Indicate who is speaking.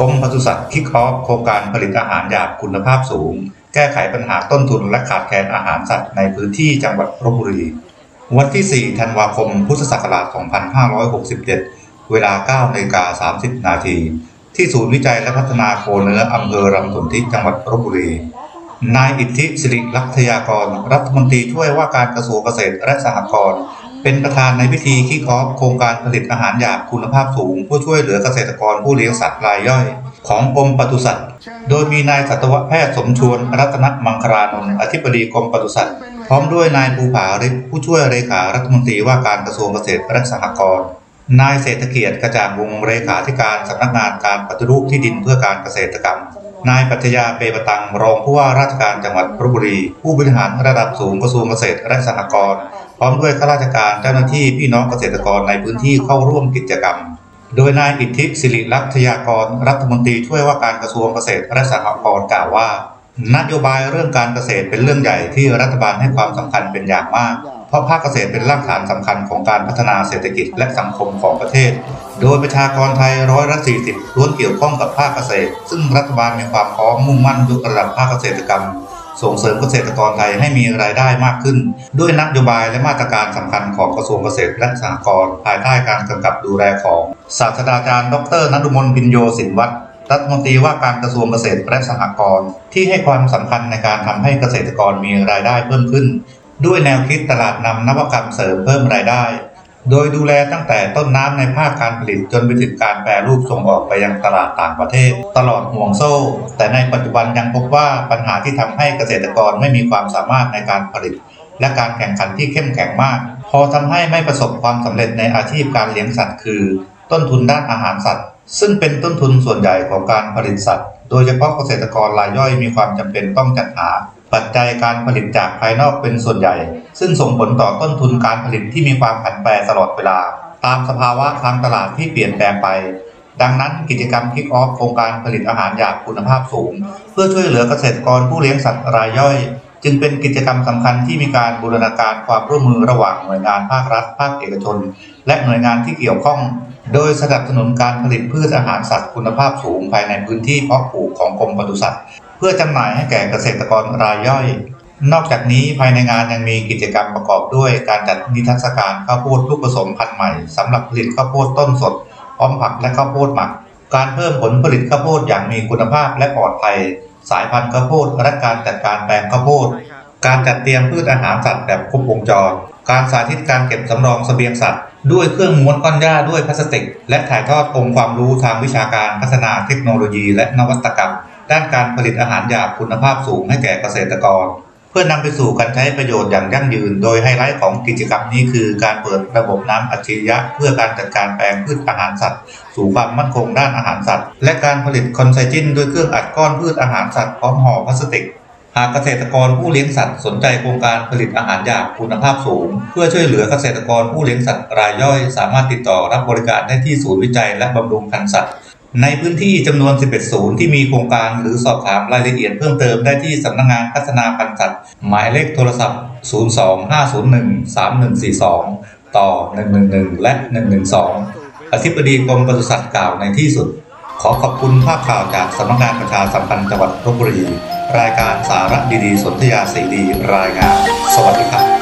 Speaker 1: กรมปศุสัตว์คิกออฟโครงการผลิตอาหารหยาบคุณภาพสูง แก้ไขปัญหาต้นทุนและขาดแคลนอาหารสัตว์ในพื้นที่จังหวัดลบบุรี วันที่ 4 ธันวาคม พุทธศักราช 2567 เวลา9นาฬิกา30 นาที ที่ศูนย์วิจัยและพัฒนาโคเนื้ออำเภอรำสนธิจังหวัดลบบุรี นายอิทธิสิริลักษยากร รัฐมนตรีช่วยว่าการกระทรวงเกษตรและสหกรณ์ เป็นประธานในพิธีคิกออฟโครงการผลิตอาหารหยาบคุณภาพสูงเพื่อช่วยเหลือเกษตรกรผู้เลี้ยงสัตว์รายย่อย ของกรมปศุสัตว์ โดยมีนายสัตวแพทย์สมชวนรัตนมังคลานนท์อธิบดีกรมปศุสัตว์ พร้อมด้วยนายภูผาฤทธิ์ผู้ช่วยเลขารัฐมนตรีว่าการกระทรวงเกษตรและสหกรณ์นายเศรษฐเกียรติกระจ่างวงเลขาธิการสำนักงานการปฏิรูปที่ดินเพื่อการเกษตรกรรม นายปัทยาเปปตัง รองผู้ว่าราชการจังหวัดลบบุรี ผู้บริหารระดับสูงกระทรวงเกษตรและสหกรณ์พร้อมด้วยข้าราชการเจ้าหน้าที่พี่น้องเกษตรกรในพื้นที่เข้าร่วมกิจกรรม โดยนายอิทธิสิริลักษยากร รัฐมนตรีช่วยว่าการกระทรวงเกษตรและสหกรณ์กล่าวว่า นโยบายเรื่องการเกษตรเป็นเรื่องใหญ่ที่รัฐบาลให้ความสำคัญเป็นอย่างมาก เพราะภาคเกษตรเป็นรากฐานสำคัญของการพัฒนาเศรษฐกิจและสังคมของประเทศ โดยประชากรไทยร้อยละ40ล้วนเกี่ยวข้องกับภาคเกษตร ซึ่งรัฐบาลมีความพร้อมมุ่งมั่นยกระดับภาคเกษตรกรรม ส่งเสริมเกษตรกรไทยให้มีรายได้มากขึ้น ด้วยนโยบายและมาตรการสำคัญของกระทรวงเกษตรและสหกรณ์ภายใต้การกำกับดูแลของ ศาสตราจารย์ ดรนฤมลพินโยสินวัฒน์รัฐมนตรีว่าการกระทรวงเกษตรและสหกรณ์ที่ให้ความสำคัญในการทำให้เกษตรกรมีรายได้เพิ่มขึ้น ด้วยแนวคิดตลาดนำนวัตกรรมเสริมเพิ่มรายได้ โดยดูแลตั้งแต่ต้นน้ำในภาคการผลิตจนไปถึงการแปรรูปส่งออกไปยังตลาดต่างประเทศ ตลอดห่วงโซ่ แต่ในปัจจุบันยังพบว่าปัญหาที่ทำให้เกษตรกรไม่มีความสามารถในการผลิต และการแข่งขันที่เข้มแข็งมาก พอทำให้ไม่ประสบความสำเร็จในอาชีพการเลี้ยงสัตว์คือ ต้นทุนด้านอาหารสัตว์ ซึ่งเป็นต้นทุนส่วนใหญ่ของการผลิตสัตว์ โดยเฉพาะเกษตรกรรายย่อยมีความจำเป็นต้องจัดหา ปัจจัยการผลิตจากภายนอกเป็นส่วนใหญ่ ซึ่งส่งผลต่อต้นทุนการผลิตที่มีความผันแปรตลอดเวลา ตามสภาวะทางตลาดที่เปลี่ยนแปลงไป ดังนั้นกิจกรรมคิกออฟโครงการผลิตอาหารหยาบคุณภาพสูง เพื่อช่วยเหลือเกษตรกรผู้เลี้ยงสัตว์รายย่อย จึงเป็นกิจกรรมสำคัญที่มีการบูรณาการความร่วมมือระหว่างหน่วยงานภาครัฐ ภาคเอกชน และหน่วยงานที่เกี่ยวข้อง โดยสนับสนุนการผลิตพืชอาหารสัตว์คุณภาพสูงภายในพื้นที่เพาะปลูกของกรมปศุสัตว์ พื่อจำหน่ายให้แก่เกษตรกรรายย่อย นอกจากนี้ภายในงานยังมีกิจกรรมประกอบด้วย การจัดนิทรรศการข้าวโพดลูกผสมพันธุ์ใหม่สำหรับผลิตข้าวโพดต้นสด พร้อมผักและข้าวโพดหมัก การเพิ่มผลผลิตข้าวโพดอย่างมีคุณภาพและปลอดภัย สายพันธุ์ข้าวโพดและการจัดการแปลงข้าวโพดการจัดเตรียมพืชอาหารสัตว์แบบครบวงจร การสาธิตการเก็บสำรองสเสบียงสัตว์ ด้วยเครื่องม้วนก้อนหญ้าด้วยพลาสติก และถ่ายทอดองค์ความรู้ทางวิชาการพัฒนาเทคโนโลยีและนวัตกรรม ด้านการผลิตอาหารหยาบคุณภาพสูงให้แก่เกษตรกร เพื่อนำไปสู่การใช้ประโยชน์อย่างยั่งยืน โดยไฮไลท์ของกิจกรรมนี้คือการเปิดระบบน้ำอัจฉริยะ เพื่อการจัดการแปลงพืชอาหารสัตว์ สู่ความมั่นคงด้านอาหารสัตว์ และการผลิตคอนไซจินด้วยเครื่องอัดก้อนพืชอาหารสัตว์พร้อมห่อพลาสติกหากเกษตรกรผู้เลี้ยงสัตว์สนใจโครงการผลิตอาหารหยาบคุณภาพสูง เพื่อช่วยเหลือเกษตรกรผู้เลี้ยงสัตว์รายย่อย สามารถติดต่อรับบริการได้ที่ศูนย์วิจัยและบำรุงพันธุ์สัตว์ ในพื้นที่จำนวน 11 ศูนย์ที่มีโครงการหรือสอบถามรายละเอียดเพิ่มเติมได้ที่สำนักงงานพัฒนาพันธุ์สัตว์ หมายเลขโทรศัพท์ 025013142 ต่อ 111 และ 112 อธิบดีกรมปศุสัตว์กล่าวในที่สุด ขอขอบคุณภาพข่าวจากสำนักงานประชาสัมพันธ์จังหวัดลบบุรี รายการสาระดีๆ สนธยาสีดีรายงาน สวัสดีครับ